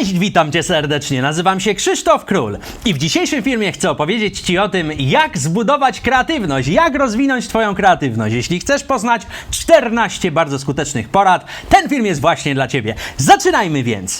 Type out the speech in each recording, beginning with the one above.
Cześć, witam cię serdecznie. Nazywam się Krzysztof Król i w dzisiejszym filmie chcę opowiedzieć ci o tym, jak zbudować kreatywność, jak rozwinąć twoją kreatywność. Jeśli chcesz poznać 14 bardzo skutecznych porad, ten film jest właśnie dla ciebie. Zaczynajmy więc.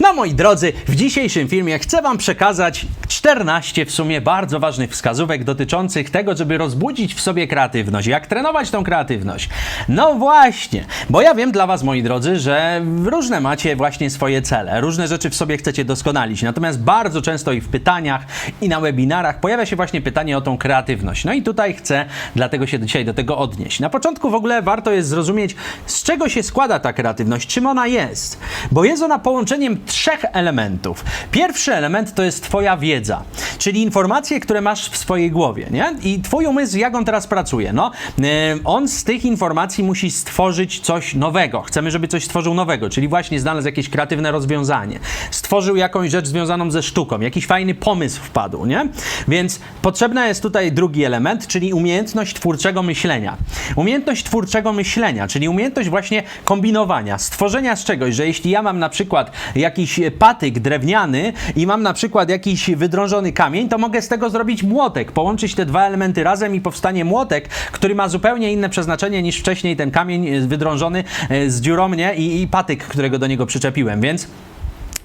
No moi drodzy, w dzisiejszym filmie chcę Wam przekazać 14 w sumie bardzo ważnych wskazówek dotyczących tego, żeby rozbudzić w sobie kreatywność. Jak trenować tą kreatywność? No właśnie, bo ja wiem dla Was, moi drodzy, że różne macie właśnie swoje cele, różne rzeczy w sobie chcecie doskonalić. Natomiast bardzo często i w pytaniach, i na webinarach pojawia się właśnie pytanie o tą kreatywność. No i tutaj chcę dlatego się dzisiaj do tego odnieść. Na początku w ogóle warto jest zrozumieć, z czego się składa ta kreatywność, czym ona jest. Bo jest ona połączeniem trzech elementów. Pierwszy element to jest Twoja wiedza, czyli informacje, które masz w swojej głowie, nie? I Twój umysł, jak on teraz pracuje? No, yy, on z tych informacji musi stworzyć coś nowego. Chcemy, żeby coś stworzył nowego, czyli właśnie znalazł jakieś kreatywne rozwiązanie, stworzył jakąś rzecz związaną ze sztuką, jakiś fajny pomysł wpadł, nie? Więc potrzebna jest tutaj drugi element, czyli umiejętność twórczego myślenia. Umiejętność twórczego myślenia, czyli umiejętność właśnie kombinowania, stworzenia z czegoś, że jeśli ja mam na przykład jakiś patyk drewniany i mam na przykład jakiś wydrążony kamień, to mogę z tego zrobić młotek, połączyć te dwa elementy razem i powstanie młotek, który ma zupełnie inne przeznaczenie niż wcześniej ten kamień e, wydrążony e, z dziurą, nie? I, i patyk, którego do niego przyczepiłem, więc...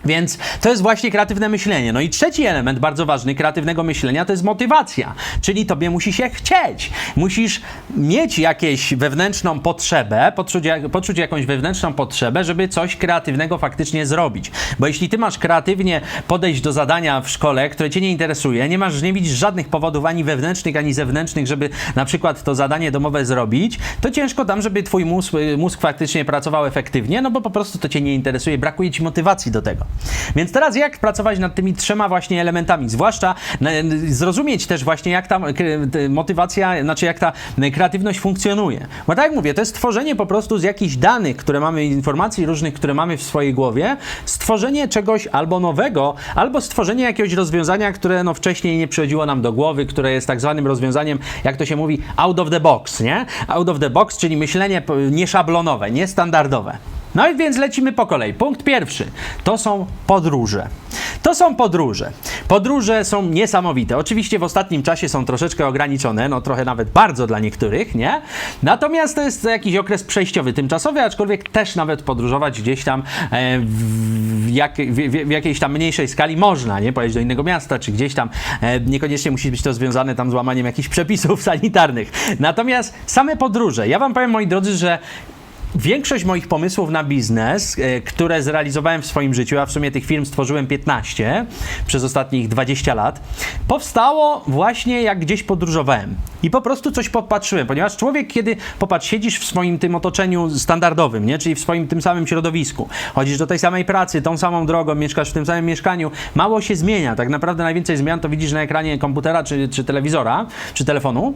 Więc to jest właśnie kreatywne myślenie. No i trzeci element bardzo ważny kreatywnego myślenia to jest motywacja. Czyli tobie musi się chcieć. Musisz mieć jakąś wewnętrzną potrzebę, poczuć, poczuć jakąś wewnętrzną potrzebę, żeby coś kreatywnego faktycznie zrobić. Bo jeśli ty masz kreatywnie podejść do zadania w szkole, które cię nie interesuje, nie masz, nie widzisz żadnych powodów ani wewnętrznych, ani zewnętrznych, żeby na przykład to zadanie domowe zrobić, to ciężko tam, żeby twój mózg, mózg faktycznie pracował efektywnie, no bo po prostu to cię nie interesuje, brakuje ci motywacji do tego. Więc teraz jak pracować nad tymi trzema właśnie elementami, zwłaszcza zrozumieć też właśnie jak ta motywacja, znaczy jak ta kreatywność funkcjonuje. Bo tak jak mówię, to jest tworzenie po prostu z jakichś danych, które mamy, informacji różnych, które mamy w swojej głowie, stworzenie czegoś albo nowego, albo stworzenie jakiegoś rozwiązania, które no wcześniej nie przychodziło nam do głowy, które jest tak zwanym rozwiązaniem, jak to się mówi, out of the box, nie? Out of the box, czyli myślenie nieszablonowe, niestandardowe. No i więc lecimy po kolei. Punkt pierwszy to są podróże. To są podróże. Podróże są niesamowite. Oczywiście w ostatnim czasie są troszeczkę ograniczone, no trochę nawet bardzo dla niektórych, nie? Natomiast to jest jakiś okres przejściowy, tymczasowy, aczkolwiek też nawet podróżować gdzieś tam e, w, jak, w, w, jakiejś tam mniejszej skali można, nie? Pojechać do innego miasta, czy gdzieś tam. E, niekoniecznie musi być to związane tam z łamaniem jakichś przepisów sanitarnych. Natomiast same podróże. Ja wam powiem, moi drodzy, że Większość moich pomysłów na biznes, e, które zrealizowałem w swoim życiu, a w sumie tych firm stworzyłem 15 przez ostatnich 20 lat, powstało właśnie jak gdzieś podróżowałem. I po prostu coś podpatrzyłem, ponieważ człowiek, kiedy popatrz, siedzisz w swoim tym otoczeniu standardowym, nie? czyli w swoim tym samym środowisku, chodzisz do tej samej pracy, tą samą drogą, mieszkasz w tym samym mieszkaniu, mało się zmienia. Tak naprawdę najwięcej zmian to widzisz na ekranie komputera, czy, czy telewizora, czy telefonu.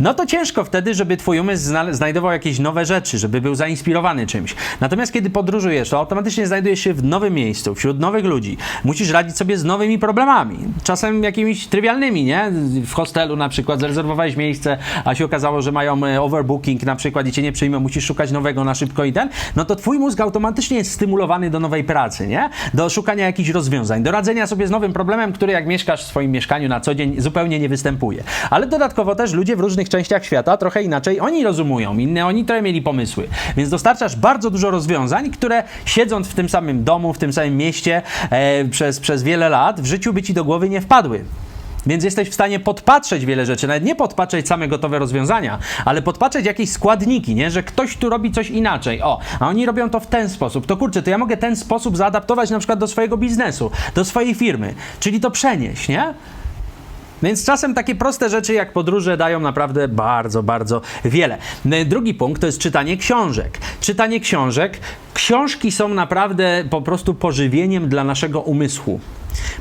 No to ciężko wtedy, żeby twój umysł znajdował jakieś nowe rzeczy, żeby był zainteresowany zainspirowany czymś. Natomiast kiedy podróżujesz, to automatycznie znajdujesz się w nowym miejscu, wśród nowych ludzi. Musisz radzić sobie z nowymi problemami. Czasem jakimiś trywialnymi, nie? W hostelu na przykład zarezerwowałeś miejsce, a się okazało, że mają e, overbooking na przykład i cię nie przyjmą, musisz szukać nowego na szybko i ten, no to twój mózg automatycznie jest stymulowany do nowej pracy, nie? Do szukania jakichś rozwiązań, do radzenia sobie z nowym problemem, który jak mieszkasz w swoim mieszkaniu na co dzień zupełnie nie występuje. Ale dodatkowo też ludzie w różnych częściach świata trochę inaczej oni rozumują, inne oni trochę mieli pomysły. Więc dostarczasz bardzo dużo rozwiązań, które siedząc w tym samym domu, w tym samym mieście e, przez, przez wiele lat, w życiu by ci do głowy nie wpadły. Więc jesteś w stanie podpatrzeć wiele rzeczy, nawet nie podpatrzeć same gotowe rozwiązania, ale podpatrzeć jakieś składniki, nie? że ktoś tu robi coś inaczej. O, a oni robią to w ten sposób. To kurczę, to ja mogę ten sposób zaadaptować na przykład do swojego biznesu, do swojej firmy, czyli to przenieść, nie? Więc czasem takie proste rzeczy jak podróże dają naprawdę bardzo, bardzo wiele. Drugi punkt to jest czytanie książek. Czytanie książek. Książki są naprawdę po prostu pożywieniem dla naszego umysłu.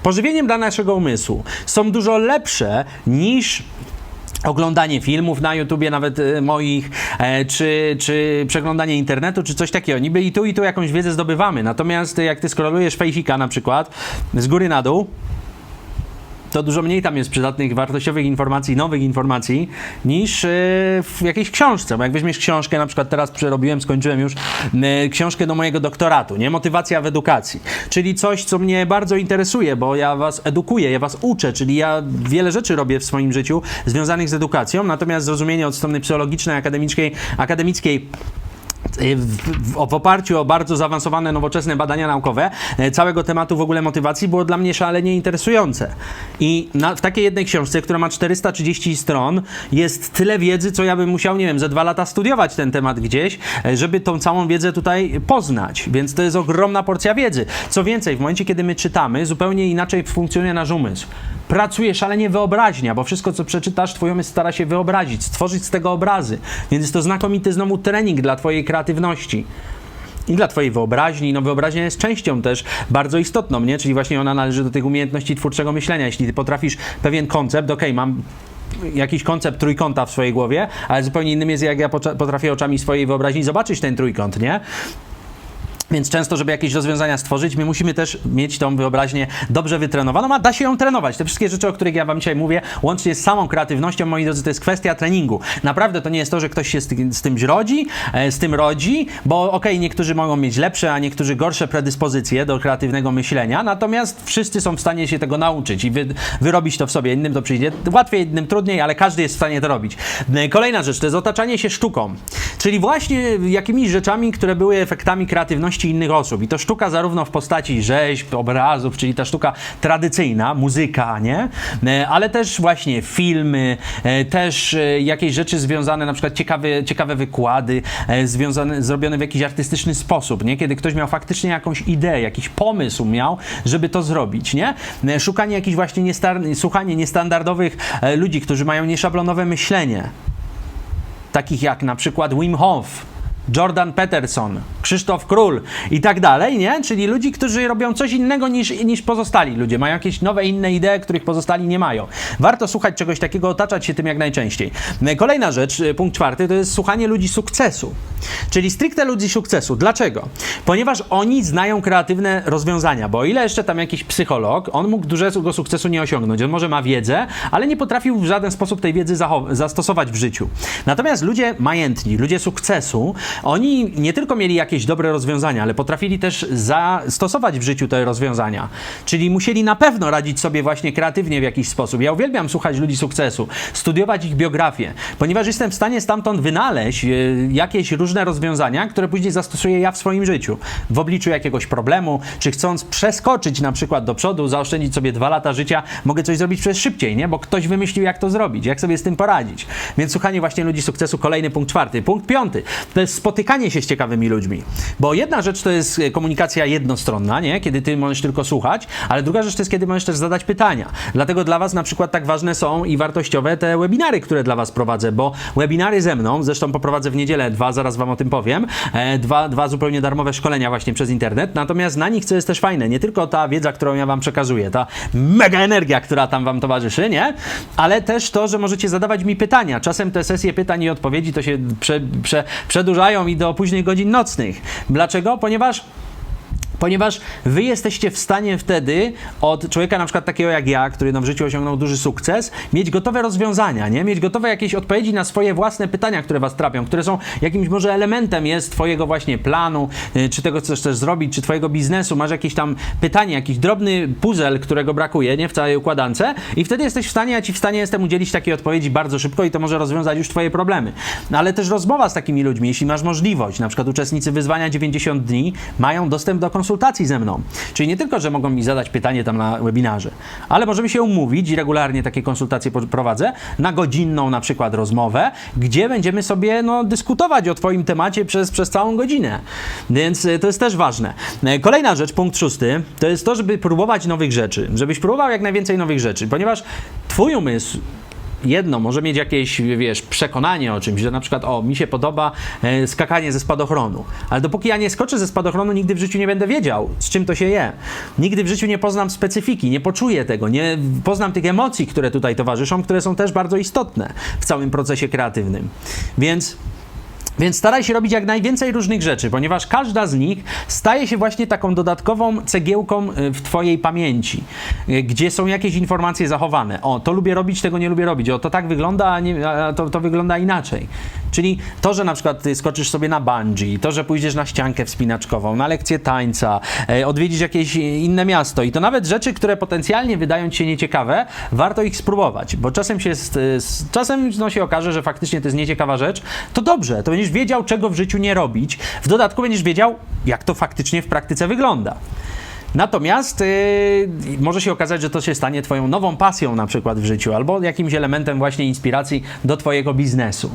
Pożywieniem dla naszego umysłu. Są dużo lepsze niż oglądanie filmów na YouTubie, nawet e, moich, e, czy, czy przeglądanie internetu, czy coś takiego. Niby i tu, i tu jakąś wiedzę zdobywamy. Natomiast jak ty skrolujesz Fejsika na przykład z góry na dół, to dużo mniej tam jest przydatnych, wartościowych informacji, nowych informacji, niż yy, w jakiejś książce. Bo jak weźmiesz książkę, na przykład teraz przerobiłem, skończyłem już yy, książkę do mojego doktoratu, nie? Motywacja w edukacji. Czyli coś, co mnie bardzo interesuje, bo ja was edukuję, ja was uczę, czyli ja wiele rzeczy robię w swoim życiu związanych z edukacją, natomiast zrozumienie od strony psychologicznej, akademickiej, akademickiej w, w, w oparciu o bardzo zaawansowane, nowoczesne badania naukowe, e, całego tematu w ogóle motywacji było dla mnie szalenie interesujące. I na, w takiej jednej książce, która ma 430 stron, jest tyle wiedzy, co ja bym musiał, nie wiem, ze dwa lata studiować ten temat gdzieś, e, żeby tą całą wiedzę tutaj poznać. Więc to jest ogromna porcja wiedzy. Co więcej, w momencie, kiedy my czytamy, zupełnie inaczej funkcjonuje nasz umysł pracuje szalenie wyobraźnia, bo wszystko, co przeczytasz, twój umysł stara się wyobrazić, stworzyć z tego obrazy. Więc jest to znakomity znowu trening dla twojej kreatywności. I dla twojej wyobraźni, no wyobraźnia jest częścią też bardzo istotną, nie? Czyli właśnie ona należy do tych umiejętności twórczego myślenia. Jeśli ty potrafisz pewien koncept, ok, mam jakiś koncept trójkąta w swojej głowie, ale zupełnie innym jest, jak ja potrafię oczami swojej wyobraźni zobaczyć ten trójkąt, nie? Więc często, żeby jakieś rozwiązania stworzyć, my musimy też mieć tą wyobraźnię dobrze wytrenowaną, a da się ją trenować. Te wszystkie rzeczy, o których ja wam dzisiaj mówię, łącznie z samą kreatywnością, moi drodzy, to jest kwestia treningu. Naprawdę to nie jest to, że ktoś się z, tym, z tym rodzi, e, z tym rodzi, bo okej, okay, niektórzy mogą mieć lepsze, a niektórzy gorsze predyspozycje do kreatywnego myślenia, natomiast wszyscy są w stanie się tego nauczyć i wy, wyrobić to w sobie. Innym to przyjdzie łatwiej, innym trudniej, ale każdy jest w stanie to robić. E, kolejna rzecz to jest otaczanie się sztuką, czyli właśnie jakimiś rzeczami, które były efektami kreatywności innych osób. I to sztuka zarówno w postaci rzeźb, obrazów, czyli ta sztuka tradycyjna, muzyka, nie? E, ale też właśnie filmy, e, też e, jakieś rzeczy związane, na przykład ciekawe, ciekawe wykłady, związane, zrobione w jakiś artystyczny sposób, nie? Kiedy ktoś miał faktycznie jakąś ideę, jakiś pomysł miał, żeby to zrobić, nie? Szukanie jakichś właśnie niestar- słuchanie niestandardowych ludzi, którzy mają nieszablonowe myślenie. Takich jak na przykład Wim Hof, Jordan Peterson, Krzysztof Król i tak dalej, nie? Czyli ludzi, którzy robią coś innego niż, niż pozostali ludzie, mają jakieś nowe, inne idee, których pozostali nie mają. Warto słuchać czegoś takiego, otaczać się tym jak najczęściej. Kolejna rzecz, y, punkt czwarty, to jest słuchanie ludzi sukcesu. Czyli stricte ludzi sukcesu. Dlaczego? Ponieważ oni znają kreatywne rozwiązania, bo o ile jeszcze tam jakiś psycholog, on mógł dużego sukcesu nie osiągnąć. On może ma wiedzę, ale nie potrafił w żaden sposób tej wiedzy zastosować w życiu. Natomiast ludzie majętni, ludzie sukcesu, oni nie tylko mieli jakieś dobre rozwiązania, ale potrafili też zastosować w życiu te rozwiązania. Czyli musieli na pewno radzić sobie właśnie kreatywnie w jakiś sposób. Ja uwielbiam słuchać ludzi sukcesu, studiować ich biografię, ponieważ jestem w stanie stamtąd wynaleźć e, jakieś różne rozwiązania, które później zastosuję ja w swoim życiu. W obliczu jakiegoś problemu, czy chcąc przeskoczyć na przykład do przodu, zaoszczędzić sobie dwa lata życia, mogę coś zrobić przez szybciej, nie? Bo ktoś wymyślił, jak to zrobić, jak sobie z tym poradzić. Więc słuchanie właśnie ludzi sukcesu, kolejny punkt czwarty. Punkt piąty, to jest spotykanie się z ciekawymi ludźmi. Bo jedna rzecz to jest e, komunikacja jednostronna, nie? kiedy ty możesz tylko słuchać, ale druga rzecz to jest, kiedy możesz też zadać pytania. Dlatego dla Was na przykład tak ważne są i wartościowe te webinary, które dla Was prowadzę, bo webinary ze mną, zresztą poprowadzę w niedzielę dwa, zaraz Wam o tym powiem, e, dwa, dwa zupełnie darmowe szkolenia właśnie przez internet, natomiast na nich, co jest też fajne, nie tylko ta wiedza, którą ja Wam przekazuję, ta mega energia, która tam Wam towarzyszy, nie? Ale też to, że możecie zadawać mi pytania. Czasem te sesje pytań i odpowiedzi to się prze, prze, przedłużają i do późnych godzin nocnych. Dlaczego? Ponieważ ponieważ wy jesteście w stanie wtedy od człowieka na przykład takiego jak ja, który no w życiu osiągnął duży sukces, mieć gotowe rozwiązania, nie? Mieć gotowe jakieś odpowiedzi na swoje własne pytania, które was trapią, które są jakimś może elementem jest twojego właśnie planu, y, czy tego, co chcesz zrobić, czy twojego biznesu, masz jakieś tam pytanie, jakiś drobny puzzle, którego brakuje, nie? W całej układance i wtedy jesteś w stanie, ja ci w stanie jestem udzielić takiej odpowiedzi bardzo szybko i to może rozwiązać już twoje problemy. No, ale też rozmowa z takimi ludźmi, jeśli masz możliwość, na przykład uczestnicy wyzwania 90 dni mają dostęp do konsultacji konsultacji ze mną. Czyli nie tylko, że mogą mi zadać pytanie tam na webinarze, ale możemy się umówić i regularnie takie konsultacje prowadzę na godzinną na przykład rozmowę, gdzie będziemy sobie no, dyskutować o Twoim temacie przez, przez całą godzinę. Więc y, to jest też ważne. Y, kolejna rzecz, punkt szósty, to jest to, żeby próbować nowych rzeczy. Żebyś próbował jak najwięcej nowych rzeczy, ponieważ Twój umysł jedno może mieć jakieś, wiesz, przekonanie o czymś, że na przykład, o, mi się podoba e, skakanie ze spadochronu, ale dopóki ja nie skoczę ze spadochronu, nigdy w życiu nie będę wiedział, z czym to się je. Nigdy w życiu nie poznam specyfiki, nie poczuję tego, nie poznam tych emocji, które tutaj towarzyszą, które są też bardzo istotne w całym procesie kreatywnym. Więc Więc staraj się robić jak najwięcej różnych rzeczy, ponieważ każda z nich staje się właśnie taką dodatkową cegiełką y, w Twojej pamięci, y, gdzie są jakieś informacje zachowane. O, to lubię robić, tego nie lubię robić. O, to tak wygląda, a, nie, a to, to wygląda inaczej. Czyli to, że na przykład skoczysz sobie na bungee, to, że pójdziesz na ściankę wspinaczkową, na lekcję tańca, e, odwiedzisz jakieś inne miasto i to nawet rzeczy, które potencjalnie wydają ci się nieciekawe, warto ich spróbować, bo czasem się, czasem no, się okaże, że faktycznie to jest nieciekawa rzecz, to dobrze, to będziesz wiedział, czego w życiu nie robić. W dodatku będziesz wiedział, jak to faktycznie w praktyce wygląda. Natomiast yy, może się okazać, że to się stanie Twoją nową pasją na przykład w życiu, albo jakimś elementem właśnie inspiracji do Twojego biznesu.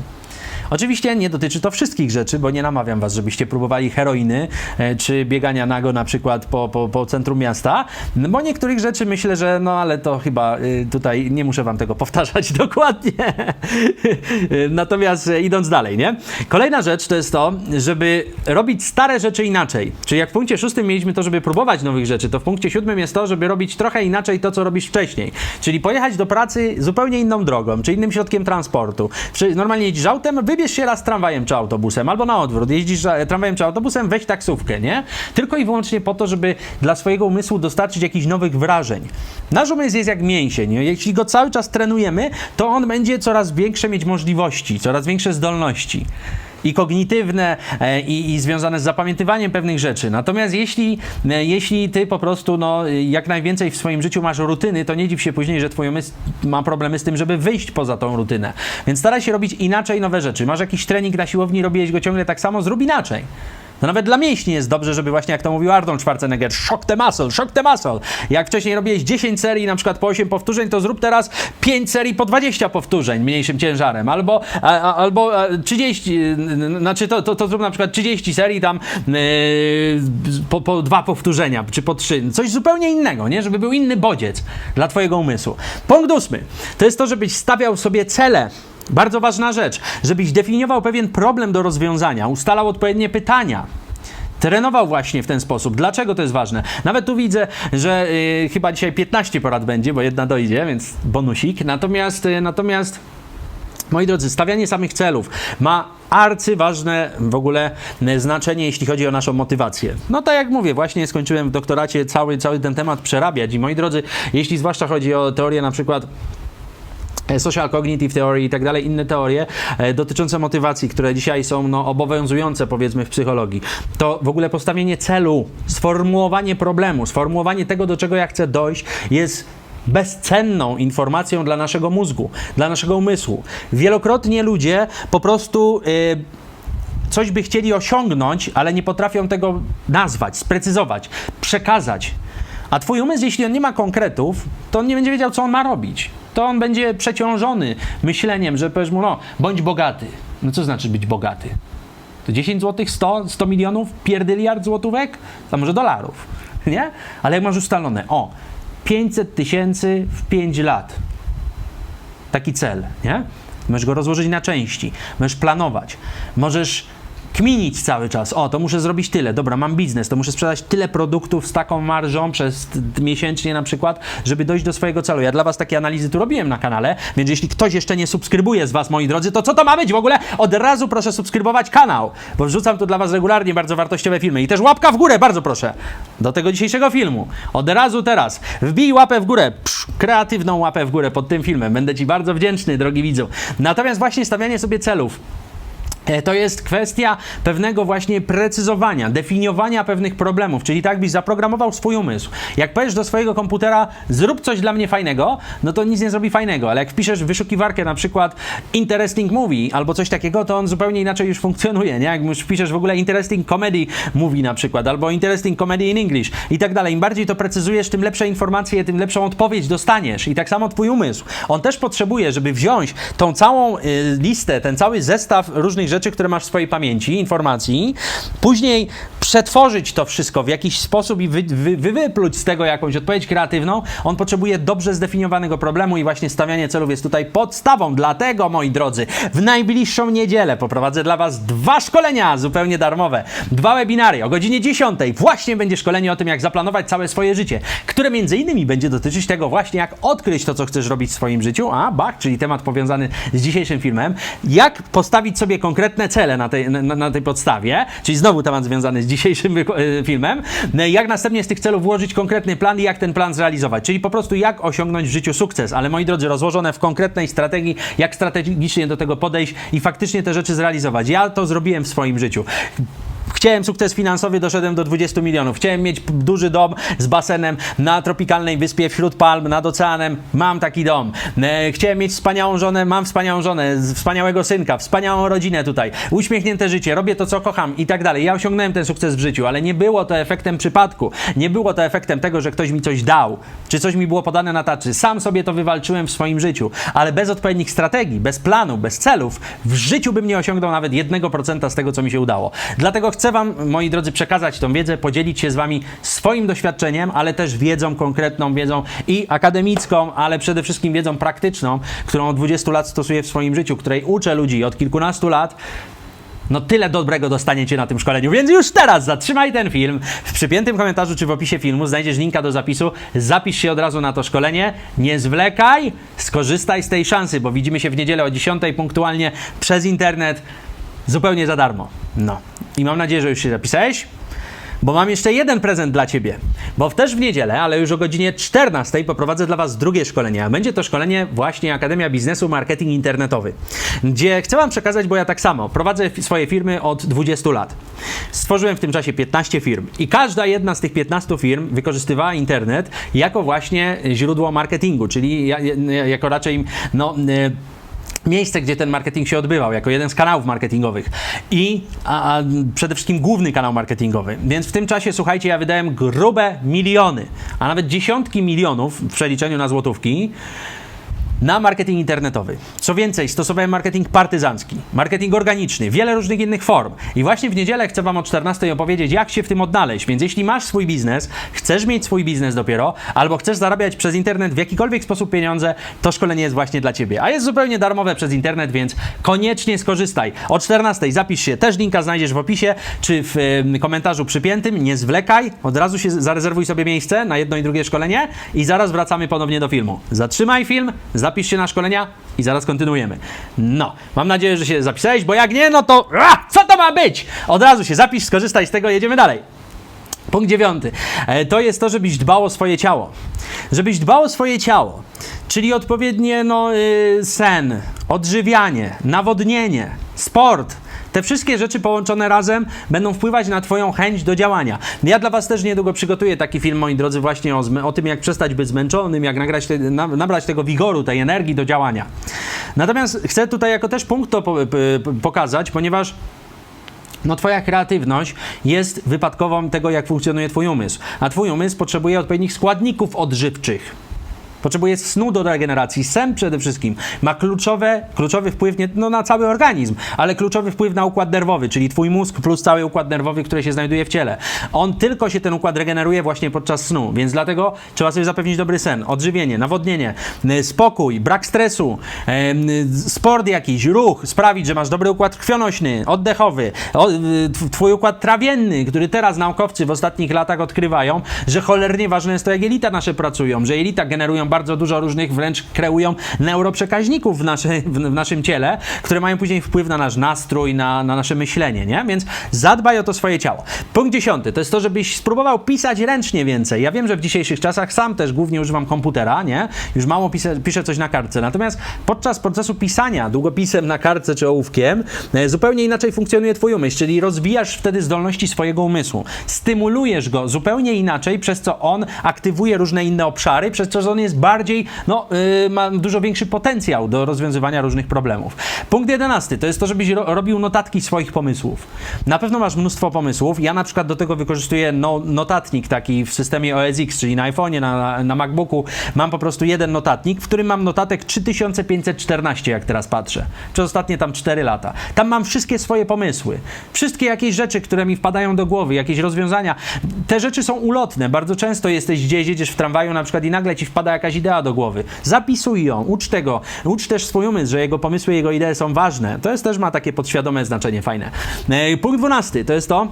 Oczywiście nie dotyczy to wszystkich rzeczy, bo nie namawiam was, żebyście próbowali heroiny e, czy biegania nago na przykład po, po, po centrum miasta, bo niektórych rzeczy myślę, że no ale to chyba y, tutaj nie muszę wam tego powtarzać dokładnie. Natomiast e, idąc dalej, nie? Kolejna rzecz to jest to, żeby robić stare rzeczy inaczej. Czyli jak w punkcie szóstym mieliśmy to, żeby próbować nowych rzeczy, to w punkcie siódmym jest to, żeby robić trochę inaczej to, co robisz wcześniej. Czyli pojechać do pracy zupełnie inną drogą, czy innym środkiem transportu. Normalnie jeździsz autem, wybierz się raz tramwajem czy autobusem, albo na odwrót, jeździsz e, tramwajem czy autobusem, weź taksówkę, nie? Tylko i wyłącznie po to, żeby dla swojego umysłu dostarczyć jakichś nowych wrażeń. Nasz umysł jest jak mięsień. Jeśli go cały czas trenujemy, to on będzie coraz większe mieć możliwości, coraz większe zdolności i kognitywne, e, i, i związane z zapamiętywaniem pewnych rzeczy. Natomiast jeśli, e, jeśli ty po prostu no, jak najwięcej w swoim życiu masz rutyny, to nie dziw się później, że twój umysł ma problemy z tym, żeby wyjść poza tą rutynę. Więc staraj się robić inaczej nowe rzeczy. Masz jakiś trening na siłowni, robiłeś go ciągle tak samo, zrób inaczej. No nawet dla mięśni jest dobrze, żeby właśnie jak to mówił Arnold Schwarzenegger, shock the muscle, shock the muscle. Jak wcześniej robiłeś 10 serii na przykład po 8 powtórzeń, to zrób teraz 5 serii po 20 powtórzeń mniejszym ciężarem. Albo, a, a, albo a, 30, y, znaczy to, to, to zrób na przykład 30 serii tam yy, po, po dwa powtórzenia, czy po trzy. Coś zupełnie innego, nie? Żeby był inny bodziec dla twojego umysłu. Punkt ósmy. To jest to, żebyś stawiał sobie cele. Bardzo ważna rzecz, żebyś definiował pewien problem do rozwiązania, ustalał odpowiednie pytania. Trenował właśnie w ten sposób. Dlaczego to jest ważne? Nawet tu widzę, że y, chyba dzisiaj 15 porad będzie, bo jedna dojdzie, więc bonusik. Natomiast, y, natomiast Moi drodzy, stawianie samych celów ma arcyważne w ogóle y, znaczenie, jeśli chodzi o naszą motywację. No tak jak mówię, właśnie skończyłem w doktoracie cały, cały ten temat przerabiać i moi drodzy, jeśli zwłaszcza chodzi o teorię na przykład social cognitive theory i tak dalej, inne teorie e, dotyczące motywacji, które dzisiaj są no, obowiązujące powiedzmy w psychologii, to w ogóle postawienie celu, sformułowanie problemu, sformułowanie tego, do czego ja chcę dojść, jest bezcenną informacją dla naszego mózgu, dla naszego umysłu. Wielokrotnie ludzie po prostu e, coś by chcieli osiągnąć, ale nie potrafią tego nazwać, sprecyzować, przekazać. A twój umysł, jeśli on nie ma konkretów, to on nie będzie wiedział, co on ma robić. To on będzie przeciążony myśleniem, że powiesz mu, no, bądź bogaty. No co znaczy być bogaty? To 10 zł, 100, 100 milionów, pierdyliard złotówek? To może dolarów, nie? Ale jak masz ustalone, o, 500 tysięcy w 5 lat. Taki cel, nie? Możesz go rozłożyć na części, możesz planować, możesz kminić cały czas. O, to muszę zrobić tyle. Dobra, mam biznes, to muszę sprzedać tyle produktów z taką marżą przez miesięcznie na przykład, żeby dojść do swojego celu. Ja dla Was takie analizy tu robiłem na kanale, więc jeśli ktoś jeszcze nie subskrybuje z Was, moi drodzy, to co to ma być w ogóle? Od razu proszę subskrybować kanał, bo wrzucam tu dla Was regularnie bardzo wartościowe filmy. I też łapka w górę, bardzo proszę, do tego dzisiejszego filmu. Od razu teraz. Wbij łapę w górę, psz, kreatywną łapę w górę pod tym filmem. Będę Ci bardzo wdzięczny, drogi widzu. Natomiast właśnie stawianie sobie celów. E, To jest kwestia pewnego właśnie precyzowania, definiowania pewnych problemów, czyli tak byś zaprogramował swój umysł. Jak powiesz do swojego komputera, zrób coś dla mnie fajnego, no to nic nie zrobi fajnego, ale jak wpiszesz w wyszukiwarkę na przykład interesting movie albo coś takiego, to on zupełnie inaczej już funkcjonuje, nie? Jak już wpiszesz w ogóle interesting comedy movie na przykład, albo interesting comedy in English i tak dalej. Im bardziej to precyzujesz, tym lepsze informacje, tym lepszą odpowiedź dostaniesz. I tak samo twój umysł. On też potrzebuje, żeby wziąć tą całą y, listę, ten cały zestaw różnych rzeczy, które masz w swojej pamięci, informacji, później przetworzyć to wszystko w jakiś sposób i wy, wy, wypluć z tego jakąś odpowiedź kreatywną, on potrzebuje dobrze zdefiniowanego problemu i właśnie stawianie celów jest tutaj podstawą. Dlatego, moi drodzy, w najbliższą niedzielę poprowadzę dla Was dwa szkolenia zupełnie darmowe. Dwa webinary o godzinie 10. Właśnie będzie szkolenie o tym, jak zaplanować całe swoje życie, które między innymi będzie dotyczyć tego właśnie, jak odkryć to, co chcesz robić w swoim życiu, a bak, czyli temat powiązany z dzisiejszym filmem, jak postawić sobie konkretne cele na tej, na, na tej podstawie, czyli znowu temat związany z dzisiejszym e, filmem, jak następnie z tych celów włożyć konkretny plan i jak ten plan zrealizować, czyli po prostu jak osiągnąć w życiu sukces, ale moi drodzy, rozłożone w konkretnej strategii, jak strategicznie do tego podejść i faktycznie te rzeczy zrealizować. Ja to zrobiłem w swoim życiu. Chciałem sukces finansowy, doszedłem do 20 milionów. Chciałem mieć duży dom z basenem na tropikalnej wyspie wśród palm, nad oceanem. Mam taki dom. E, chciałem mieć wspaniałą żonę, mam wspaniałą żonę, wspaniałego synka, wspaniałą rodzinę tutaj. Uśmiechnięte życie, robię to, co kocham i tak dalej. Ja osiągnąłem ten sukces w życiu, ale nie było to efektem przypadku. Nie było to efektem tego, że ktoś mi coś dał, czy coś mi było podane na taczy. Sam sobie to wywalczyłem w swoim życiu, ale bez odpowiednich strategii, bez planu, bez celów, w życiu bym nie osiągnął nawet 1% z tego, co mi się udało. Dlatego chcę Wam, moi drodzy, przekazać tą wiedzę, podzielić się z Wami swoim doświadczeniem, ale też wiedzą konkretną, wiedzą i akademicką, ale przede wszystkim wiedzą praktyczną, którą od 20 lat stosuję w swoim życiu, której uczę ludzi od kilkunastu lat. No tyle dobrego dostaniecie na tym szkoleniu, więc już teraz zatrzymaj ten film. W przypiętym komentarzu czy w opisie filmu znajdziesz linka do zapisu. Zapisz się od razu na to szkolenie. Nie zwlekaj, skorzystaj z tej szansy, bo widzimy się w niedzielę o 10 punktualnie przez internet zupełnie za darmo. No i mam nadzieję, że już się zapisałeś. Bo mam jeszcze jeden prezent dla Ciebie. Bo też w niedzielę, ale już o godzinie 14 poprowadzę dla Was drugie szkolenie. A będzie to szkolenie właśnie Akademia Biznesu Marketing Internetowy. Gdzie chcę Wam przekazać, bo ja tak samo prowadzę swoje firmy od 20 lat. Stworzyłem w tym czasie 15 firm. I każda jedna z tych 15 firm wykorzystywała internet jako właśnie źródło marketingu, czyli ja, ja, jako raczej no, e, miejsce, gdzie ten marketing się odbywał, jako jeden z kanałów marketingowych i a, a, przede wszystkim główny kanał marketingowy. Więc w tym czasie, słuchajcie, ja wydałem grube miliony, a nawet dziesiątki milionów w przeliczeniu na złotówki na marketing internetowy. Co więcej, stosowałem marketing partyzancki, marketing organiczny, wiele różnych innych form. I właśnie w niedzielę chcę Wam o 14 opowiedzieć, jak się w tym odnaleźć. Więc jeśli masz swój biznes, chcesz mieć swój biznes dopiero, albo chcesz zarabiać przez internet w jakikolwiek sposób pieniądze, to szkolenie jest właśnie dla Ciebie. A jest zupełnie darmowe przez internet, więc koniecznie skorzystaj. O 14 zapisz się, też linka znajdziesz w opisie, czy w komentarzu przypiętym. Nie zwlekaj, od razu się zarezerwuj sobie miejsce na jedno i drugie szkolenie i zaraz wracamy ponownie do filmu. Zatrzymaj film, zapisz się na szkolenia i zaraz kontynuujemy. No, mam nadzieję, że się zapisałeś, bo jak nie, no to a, co to ma być? Od razu się zapisz, skorzystaj z tego, jedziemy dalej. Punkt dziewiąty. E, To jest to, żebyś dbał o swoje ciało. Żebyś dbał o swoje ciało, czyli odpowiednie no, y, sen, odżywianie, nawodnienie, sport. Te wszystkie rzeczy połączone razem będą wpływać na Twoją chęć do działania. Ja dla Was też niedługo przygotuję taki film, moi drodzy, właśnie o, o tym, jak przestać być zmęczonym, jak nagrać te, na, nabrać tego wigoru, tej energii do działania. Natomiast chcę tutaj jako też punkt to pokazać, ponieważ no twoja kreatywność jest wypadkową tego, jak funkcjonuje twój umysł. A twój umysł potrzebuje odpowiednich składników odżywczych. Potrzebuje snu do regeneracji. Sen przede wszystkim ma kluczowe, kluczowy wpływ nie, no, na cały organizm, ale kluczowy wpływ na układ nerwowy, czyli twój mózg plus cały układ nerwowy, który się znajduje w ciele. On tylko się ten układ regeneruje właśnie podczas snu, więc dlatego trzeba sobie zapewnić dobry sen, odżywienie, nawodnienie, spokój, brak stresu, sport jakiś, ruch, sprawić, że masz dobry układ krwionośny, oddechowy, twój układ trawienny, który teraz naukowcy w ostatnich latach odkrywają, że cholernie ważne jest to, jak jelita nasze pracują, że jelita generują bardzo dużo różnych, wręcz kreują neuroprzekaźników w, nasze, w, w naszym ciele, które mają później wpływ na nasz nastrój, na, na nasze myślenie, nie? Więc zadbaj o to swoje ciało. Punkt dziesiąty, to jest to, żebyś spróbował pisać ręcznie więcej. Ja wiem, że w dzisiejszych czasach sam też głównie używam komputera, nie? Już mało piszę, piszę coś na kartce. Natomiast podczas procesu pisania długopisem na kartce czy ołówkiem e, zupełnie inaczej funkcjonuje twój umysł, czyli rozwijasz wtedy zdolności swojego umysłu. Stymulujesz go zupełnie inaczej, przez co on aktywuje różne inne obszary, przez co on jest bardziej, no, yy, ma dużo większy potencjał do rozwiązywania różnych problemów. Punkt jedenasty to jest to, żebyś ro robił notatki swoich pomysłów. Na pewno masz mnóstwo pomysłów. Ja na przykład do tego wykorzystuję no, notatnik taki w systemie OS X, czyli na iPhone'ie, na, na MacBooku. Mam po prostu jeden notatnik, w którym mam notatek 3514, jak teraz patrzę. Przez ostatnie tam 4 lata. Tam mam wszystkie swoje pomysły. Wszystkie jakieś rzeczy, które mi wpadają do głowy, jakieś rozwiązania. Te rzeczy są ulotne. Bardzo często jesteś gdzieś, jedziesz w tramwaju na przykład i nagle ci wpada jakaś idea do głowy. Zapisuj ją, ucz tego. Ucz też swój umysł, że jego pomysły, jego idee są ważne. To jest też ma takie podświadome znaczenie fajne. E, Punkt 12 to jest to,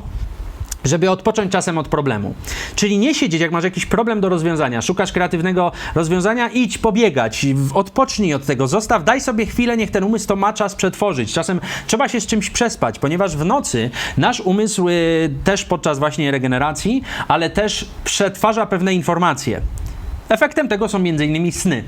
żeby odpocząć czasem od problemu. Czyli nie siedzieć, jak masz jakiś problem do rozwiązania, szukasz kreatywnego rozwiązania, idź pobiegać, odpocznij od tego, zostaw, daj sobie chwilę, niech ten umysł to ma czas przetworzyć. Czasem trzeba się z czymś przespać, ponieważ w nocy nasz umysł y, też podczas właśnie regeneracji, ale też przetwarza pewne informacje. Efektem tego są m.in. sny.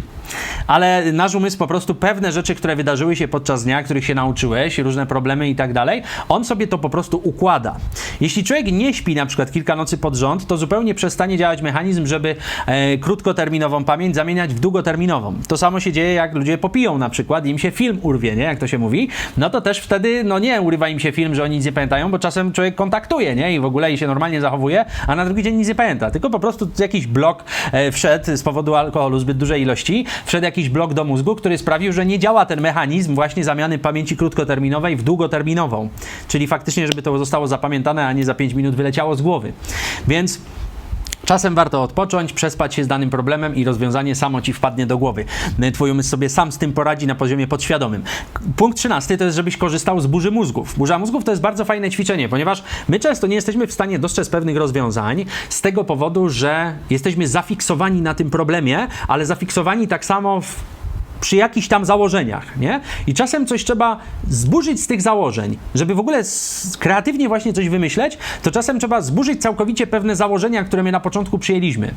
Ale nasz umysł po prostu pewne rzeczy, które wydarzyły się podczas dnia, których się nauczyłeś, różne problemy i tak dalej, on sobie to po prostu układa. Jeśli człowiek nie śpi na przykład kilka nocy pod rząd, to zupełnie przestanie działać mechanizm, żeby e, krótkoterminową pamięć zamieniać w długoterminową. To samo się dzieje, jak ludzie popiją na przykład im się film urwie, nie? Jak to się mówi. No to też wtedy, no nie urywa im się film, że oni nic nie pamiętają, bo czasem człowiek kontaktuje, nie? I w ogóle i się normalnie zachowuje, a na drugi dzień nic nie pamięta. Tylko po prostu jakiś blok e, wszedł z powodu alkoholu, zbyt dużej ilości, wszedł jakiś blok do mózgu, który sprawił, że nie działa ten mechanizm właśnie zamiany pamięci krótkoterminowej w długoterminową. Czyli faktycznie, żeby to zostało zapamiętane, a nie za 5 minut wyleciało z głowy. Więc Czasem warto odpocząć, przespać się z danym problemem i rozwiązanie samo ci wpadnie do głowy. Twój umysł sobie sam z tym poradzi na poziomie podświadomym. Punkt 13 to jest, żebyś korzystał z burzy mózgów. Burza mózgów to jest bardzo fajne ćwiczenie, ponieważ my często nie jesteśmy w stanie dostrzec pewnych rozwiązań z tego powodu, że jesteśmy zafiksowani na tym problemie, ale zafiksowani tak samo w przy jakichś tam założeniach, nie? I czasem coś trzeba zburzyć z tych założeń. Żeby w ogóle kreatywnie właśnie coś wymyśleć, to czasem trzeba zburzyć całkowicie pewne założenia, które my na początku przyjęliśmy.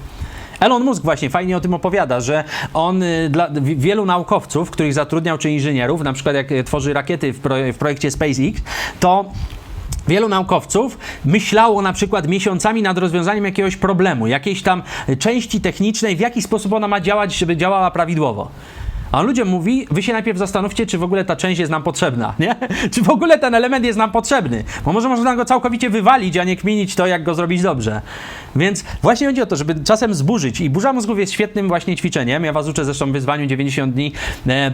Elon Musk właśnie fajnie o tym opowiada, że on y, dla wi- wielu naukowców, których zatrudniał, czy inżynierów, na przykład jak y, tworzy rakiety w, pro, w projekcie SpaceX, to Wielu naukowców myślało na przykład miesiącami nad rozwiązaniem jakiegoś problemu, jakiejś tam części technicznej, w jaki sposób ona ma działać, żeby działała prawidłowo. A on ludziom mówi, wy się najpierw zastanówcie, czy w ogóle ta część jest nam potrzebna, nie? Czy w ogóle ten element jest nam potrzebny. Bo może można go całkowicie wywalić, a nie kminić to, jak go zrobić dobrze. Więc właśnie chodzi o to, żeby czasem zburzyć. I burza mózgów jest świetnym właśnie ćwiczeniem. Ja was uczę zresztą w wyzwaniu 90 dni. E,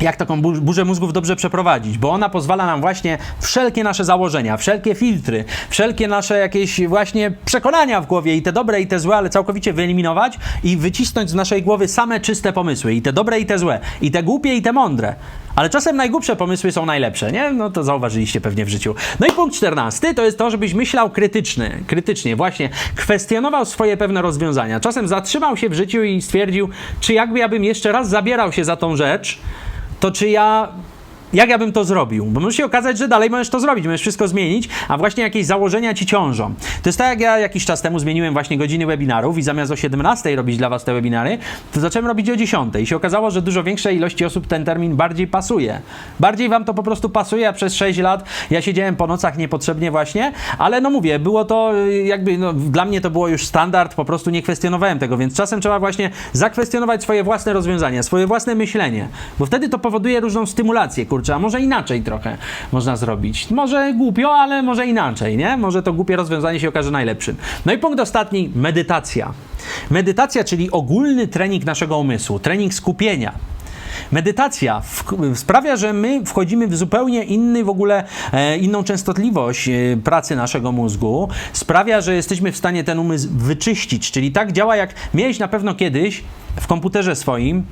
jak taką bur- burzę mózgów dobrze przeprowadzić, bo ona pozwala nam właśnie wszelkie nasze założenia, wszelkie filtry, wszelkie nasze jakieś właśnie przekonania w głowie i te dobre i te złe, ale całkowicie wyeliminować i wycisnąć z naszej głowy same czyste pomysły i te dobre i te złe, i te głupie i te mądre. Ale czasem najgłupsze pomysły są najlepsze, nie? No to zauważyliście pewnie w życiu. No i punkt 14 to jest to, żebyś myślał krytyczny, krytycznie, właśnie kwestionował swoje pewne rozwiązania. Czasem zatrzymał się w życiu i stwierdził, czy jakby ja bym jeszcze raz zabierał się za tą rzecz, to czy ja. Jak ja bym to zrobił? Bo może się okazać, że dalej możesz to zrobić, możesz wszystko zmienić, a właśnie jakieś założenia ci ciążą. To jest tak, jak ja jakiś czas temu zmieniłem właśnie godziny webinarów i zamiast o 17 robić dla was te webinary, to zacząłem robić o 10. I się okazało, że dużo większej ilości osób ten termin bardziej pasuje. Bardziej wam to po prostu pasuje, a przez 6 lat ja siedziałem po nocach niepotrzebnie właśnie, ale no mówię, było to y, jakby, no, dla mnie to było już standard, po prostu nie kwestionowałem tego, więc czasem trzeba właśnie zakwestionować swoje własne rozwiązania, swoje własne myślenie, bo wtedy to powoduje różną stymulację, kurczę, a może inaczej trochę można zrobić. Może głupio, ale może inaczej, nie? Może to głupie rozwiązanie się okaże najlepszym. No i punkt ostatni, medytacja. Medytacja, czyli ogólny trening naszego umysłu, trening skupienia. Medytacja sprawia, że my wchodzimy w zupełnie inny w ogóle, e, inną częstotliwość e, pracy naszego mózgu. Sprawia, że jesteśmy w stanie ten umysł wyczyścić, czyli tak działa jak miałeś na pewno kiedyś w komputerze swoim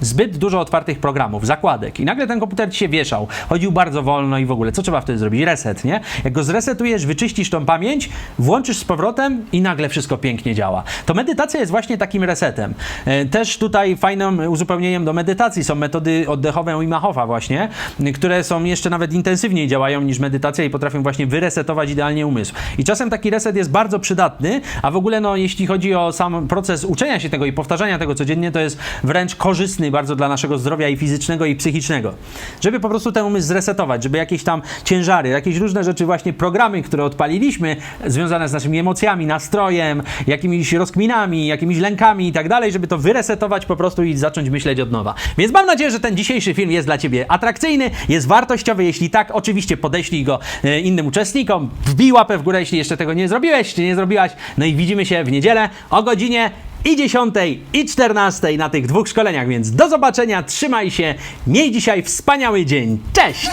zbyt dużo otwartych programów, zakładek i nagle ten komputer ci się wieszał, chodził bardzo wolno i w ogóle. Co trzeba wtedy zrobić? Reset, nie? Jak go zresetujesz, wyczyścisz tą pamięć, włączysz z powrotem i nagle wszystko pięknie działa. To medytacja jest właśnie takim resetem. E, Też tutaj fajnym uzupełnieniem do medytacji są metody oddechowe Wima Hofa właśnie, które są jeszcze nawet intensywniej działają niż medytacja i potrafią właśnie wyresetować idealnie umysł. I czasem taki reset jest bardzo przydatny, a w ogóle no jeśli chodzi o sam proces uczenia się tego i powtarzania tego codziennie, to jest wręcz korzystny bardzo dla naszego zdrowia i fizycznego, i psychicznego. Żeby po prostu ten umysł zresetować, żeby jakieś tam ciężary, jakieś różne rzeczy, właśnie programy, które odpaliliśmy, związane z naszymi emocjami, nastrojem, jakimiś rozkminami, jakimiś lękami i tak dalej, żeby to wyresetować po prostu i zacząć myśleć od nowa. Więc mam nadzieję, że ten dzisiejszy film jest dla Ciebie atrakcyjny, jest wartościowy. Jeśli tak, oczywiście podeślij go e, innym uczestnikom, wbij łapę w górę, jeśli jeszcze tego nie zrobiłeś, czy nie zrobiłaś. No i widzimy się w niedzielę o godzinie i 10 i 14 na tych dwóch szkoleniach, więc do zobaczenia, trzymaj się, miej dzisiaj wspaniały dzień, cześć!